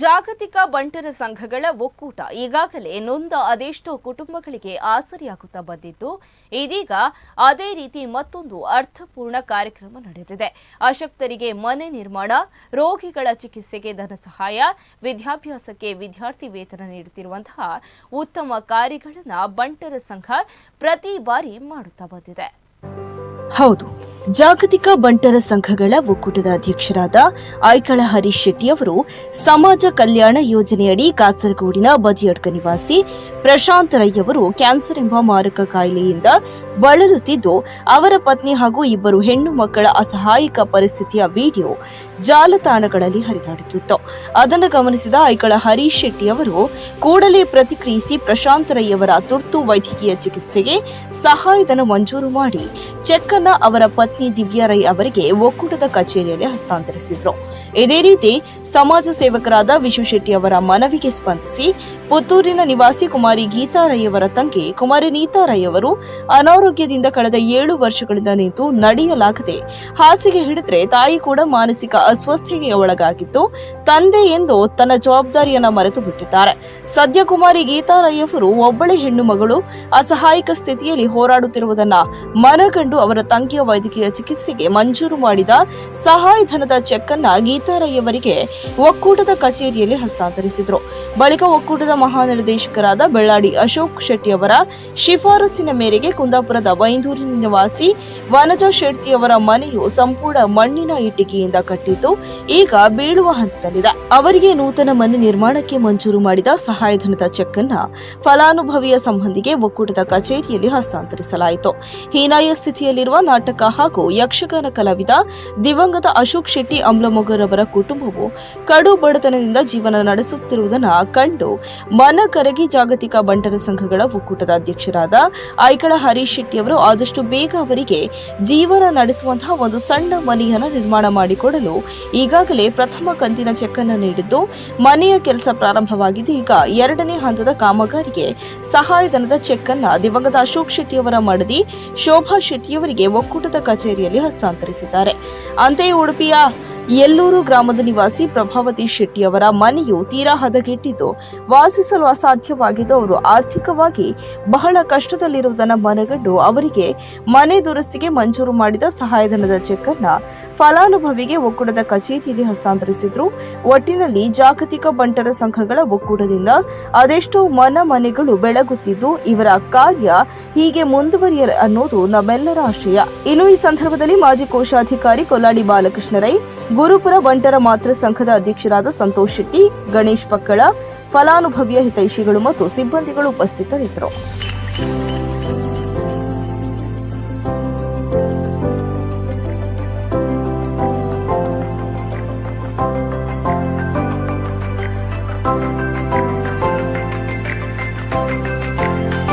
ಜಾಗತಿಕ ಬಂಟರ ಸಂಘಗಳ ಒಕ್ಕೂಟ ಈಗಾಗಲೇ ನೊಂದ ಅದೆಷ್ಟೋ ಕುಟುಂಬಗಳಿಗೆ ಆಸರಿಯಾಗುತ್ತಾ ಬಂದಿದ್ದು, ಇದೀಗ ಅದೇ ರೀತಿ ಮತ್ತೊಂದು ಅರ್ಥಪೂರ್ಣ ಕಾರ್ಯಕ್ರಮ ನಡೆದಿದೆ. ಅಶಕ್ತರಿಗೆ ಮನೆ ನಿರ್ಮಾಣ, ರೋಗಿಗಳ ಚಿಕಿತ್ಸೆಗೆ ಧನ ಸಹಾಯ, ವಿದ್ಯಾಭ್ಯಾಸಕ್ಕೆ ವಿದ್ಯಾರ್ಥಿ ವೇತನ ನೀಡುತ್ತಿರುವಂತಹ ಉತ್ತಮ ಕಾರ್ಯಗಳನ್ನು ಬಂಟರ ಸಂಘ ಪ್ರತಿ ಬಾರಿ ಮಾಡುತ್ತಾ ಬಂದಿದೆ. ಹೌದು. ಜಾಗತಿಕ ಬಂಟರ ಸಂಘಗಳ ಒಕ್ಕೂಟದ ಅಧ್ಯಕ್ಷರಾದ ಐಕಳ ಹರೀಶ್ ಶೆಟ್ಟಿ ಅವರು ಸಮಾಜ ಕಲ್ಯಾಣ ಯೋಜನೆಯಡಿ ಕಾಸರಗೋಡಿನ ಬದಿಯಡ್ಕ ನಿವಾಸಿ ಪ್ರಶಾಂತ್ ರೈ ಅವರು ಕ್ಯಾನ್ಸರ್ ಎಂಬ ಮಾರಕ ಕಾಯಿಲೆಯಿಂದ ಬಳಲುತ್ತಿದ್ದು, ಅವರ ಪತ್ನಿ ಹಾಗೂ ಇಬ್ಬರು ಹೆಣ್ಣು ಮಕ್ಕಳ ಅಸಹಾಯಕ ಪರಿಸ್ಥಿತಿಯ ವಿಡಿಯೋ ಜಾಲತಾಣಗಳಲ್ಲಿ ಹರಿದಾಡುತ್ತಿತ್ತು. ಅದನ್ನು ಗಮನಿಸಿದ ಐಕಳ ಹರೀಶ್ ಶೆಟ್ಟಿ ಅವರು, ಕೂಡಲೇ ಪ್ರತಿಕ್ರಿಯಿಸಿ ಪ್ರಶಾಂತ್ ರೈ ಅವರ ತುರ್ತು ವೈದ್ಯಕೀಯ ಚಿಕಿತ್ಸೆಗೆ ಸಹಾಯಧನ ಮಂಜೂರು ಮಾಡಿ, ಚೆಕ್ಕನ್ನ ಅವರ ಪತ್ನಿ ದಿವ್ಯಾ ರೈ ಅವರಿಗೆ ಒಕ್ಕೂಟದ ಕಚೇರಿಯಲ್ಲಿ ಹಸ್ತಾಂತರಿಸಿದ್ರು. ಇದೇ ರೀತಿ ಸಮಾಜ ಸೇವಕರಾದ ವಿಶ್ವಶೆಟ್ಟಿ ಅವರ ಮನವಿಗೆ ಸ್ಪಂದಿಸಿ ಪುತ್ತೂರಿನ ನಿವಾಸಿ ಕುಮಾರಿ ಗೀತಾ ರೈ ಅವರ ತಂಗಿ ಕುಮಾರಿ ನೀತಾ ರೈ ಅವರು ಅನಾರೋಗ್ಯದಿಂದ ಕಳೆದ ಏಳು ವರ್ಷಗಳಿಂದ ನಿಂತು ನಡೆಯಲಾಗದೆ ಹಾಸಿಗೆ ಹಿಡಿದ್ರೆ ತಾಯಿ ಕೂಡ ಮಾನಸಿಕ ಅಸ್ವಸ್ಥೆಗೆ ಒಳಗಾಗಿದ್ದು, ತಂದೆ ಎಂದು ತನ್ನ ಜವಾಬ್ದಾರಿಯನ್ನ ಮರೆತು ಬಿಟ್ಟಿದ್ದಾರೆ ಸದ್ಯ ಕುಮಾರಿ ಗೀತಾ ರೈ ಅವರು ಒಬ್ಬಳೆ ಹೆಣ್ಣು ಮಗಳು ಅಸಹಾಯಕ ಸ್ಥಿತಿಯಲ್ಲಿ ಹೋರಾಡುತ್ತಿರುವುದನ್ನ ಮನಗಂಡು ಅವರ ತಂಗಿಯ ವೈದ್ಯಕೀಯ ಚಿಕಿತ್ಸೆಗೆ ಮಂಜೂರು ಮಾಡಿದ ಸಹಾಯಧನದ ಚೆಕ್ ಅನ್ನ ಗೀತಾ ರೈ ಅವರಿಗೆ ಒಕ್ಕೂಟದ ಕಚೇರಿಯಲ್ಲಿ ಹಸ್ತಾಂತರಿಸಿದ್ರು. ಬಳಿಕ ಒಕ್ಕೂಟದ ಮಹಾನಿರ್ದೇಶಕರಾದ ಬೆಳ್ಳಾಡಿ ಅಶೋಕ್ ಶೆಟ್ಟಿ ಅವರ ಶಿಫಾರಸಿನ ಮೇರೆಗೆ ಕುಂದಾಪುರದ ಬೈಂದೂರಿನ ನಿವಾಸಿ ವನಜಾ ಶೆಟ್ಟಿ ಅವರ ಮನೆಯು ಸಂಪೂರ್ಣ ಮಣ್ಣಿನ ಇಟ್ಟಿಗೆಯಿಂದ ಕಟ್ಟಿದ್ದು ಈಗ ಬೀಳುವ ಹಂತದಲ್ಲಿದೆ. ಅವರಿಗೆ ನೂತನ ಮನೆ ನಿರ್ಮಾಣಕ್ಕೆ ಮಂಜೂರು ಮಾಡಿದ ಸಹಾಯಧನದ ಚೆಕ್ ಅನ್ನ ಫಲಾನುಭವಿಯ ಸಂಬಂಧಿಗೆ ಒಕ್ಕೂಟದ ಕಚೇರಿಯಲ್ಲಿ ಹಸ್ತಾಂತರಿಸಲಾಯಿತು. ಹೀನಾಯ ಸ್ಥಿತಿಯಲ್ಲಿರುವ ನಾಟಕ ಹಾಗೂ ಯಕ್ಷಗಾನ ಕಲಾವಿದ ದಿವಂಗತ ಅಶೋಕ್ ಶೆಟ್ಟಿ ಅಮ್ಲಮೊಗರ್ ಕುಟುಂಬವು ಕಡು ಬಡತನದಿಂದ ಜೀವನ ನಡೆಸುತ್ತಿರುವುದನ್ನು ಕಂಡು ಮನ ಕರಗಿ ಜಾಗತಿಕ ಬಂಟರ ಸಂಘಗಳ ಒಕ್ಕೂಟದ ಅಧ್ಯಕ್ಷರಾದ ಐಕಳ ಹರೀಶ್ ಶೆಟ್ಟಿಯವರು ಆದಷ್ಟು ಬೇಗ ಅವರಿಗೆ ಜೀವನ ನಡೆಸುವಂತಹ ಒಂದು ಸಣ್ಣ ಮನೆಯನ್ನು ನಿರ್ಮಾಣ ಮಾಡಿಕೊಡಲು ಈಗಾಗಲೇ ಪ್ರಥಮ ಕಂತಿನ ಚೆಕ್ ಅನ್ನು ನೀಡಿದ್ದು, ಮನೆಯ ಕೆಲಸ ಪ್ರಾರಂಭವಾಗಿದ್ದು ಈಗ ಎರಡನೇ ಹಂತದ ಕಾಮಗಾರಿಗೆ ಸಹಾಯಧನದ ಚೆಕ್ ಅನ್ನು ದಿವಂಗತ ಅಶೋಕ್ ಶೆಟ್ಟಿಯವರ ಮಡದಿ ಶೋಭಾ ಶೆಟ್ಟಿಯವರಿಗೆ ಒಕ್ಕೂಟದ ಕಚೇರಿಯಲ್ಲಿ ಹಸ್ತಾಂತರಿಸಿದ್ದಾರೆ. ಅಂತೆಯೇ ಉಡುಪಿಯ ಎಲ್ಲೂರು ಗ್ರಾಮದ ನಿವಾಸಿ ಪ್ರಭಾವತಿ ಶೆಟ್ಟಿ ಅವರ ಮನೆಯು ತೀರಾ ಹದಗೆಟ್ಟಿದ್ದು, ವಾಸಿಸಲು ಅಸಾಧ್ಯವಾಗಿದ್ದು ಅವರು ಆರ್ಥಿಕವಾಗಿ ಬಹಳ ಕಷ್ಟದಲ್ಲಿರುವುದನ್ನು ಮನಗಂಡು ಅವರಿಗೆ ಮನೆ ದುರಸ್ತಿಗೆ ಮಂಜೂರು ಮಾಡಿದ ಸಹಾಯಧನದ ಚೆಕ್ ಅನ್ನ ಫಲಾನುಭವಿಗೆ ಒಕ್ಕೂಟದ ಕಚೇರಿಯಲ್ಲಿ ಹಸ್ತಾಂತರಿಸಿದ್ರು. ಒಟ್ಟಿನಲ್ಲಿ ಜಾಗತಿಕ ಬಂಟರ ಸಂಘಗಳ ಒಕ್ಕೂಟದಿಂದ ಅದೆಷ್ಟೋ ಮನ ಮನೆಗಳು ಬೆಳಗುತ್ತಿದ್ದು, ಇವರ ಕಾರ್ಯ ಹೀಗೆ ಮುಂದುವರಿಯಲು ಅನ್ನೋದು ನಮ್ಮೆಲ್ಲರ ಆಶಯ. ಇನ್ನು ಈ ಸಂದರ್ಭದಲ್ಲಿ ಮಾಜಿ ಕೋಶಾಧಿಕಾರಿ ಕೊಲ್ಲಾಡಿ ಬಾಲಕೃಷ್ಣ ರೈ ಗುರುಪುರ ಬಂಟರ ಮಾತೃ ಸಂಘದ ಅಧ್ಯಕ್ಷರಾದ ಸಂತೋಷ್ ಶೆಟ್ಟಿ ಗಣೇಶ್ ಪಕ್ಕಳ ಫಲಾನುಭವಿಯ ಹಿತೈಷಿಗಳು ಮತ್ತು ಸಿಬ್ಬಂದಿಗಳು ಉಪಸ್ಥಿತರಿದ್ದರು.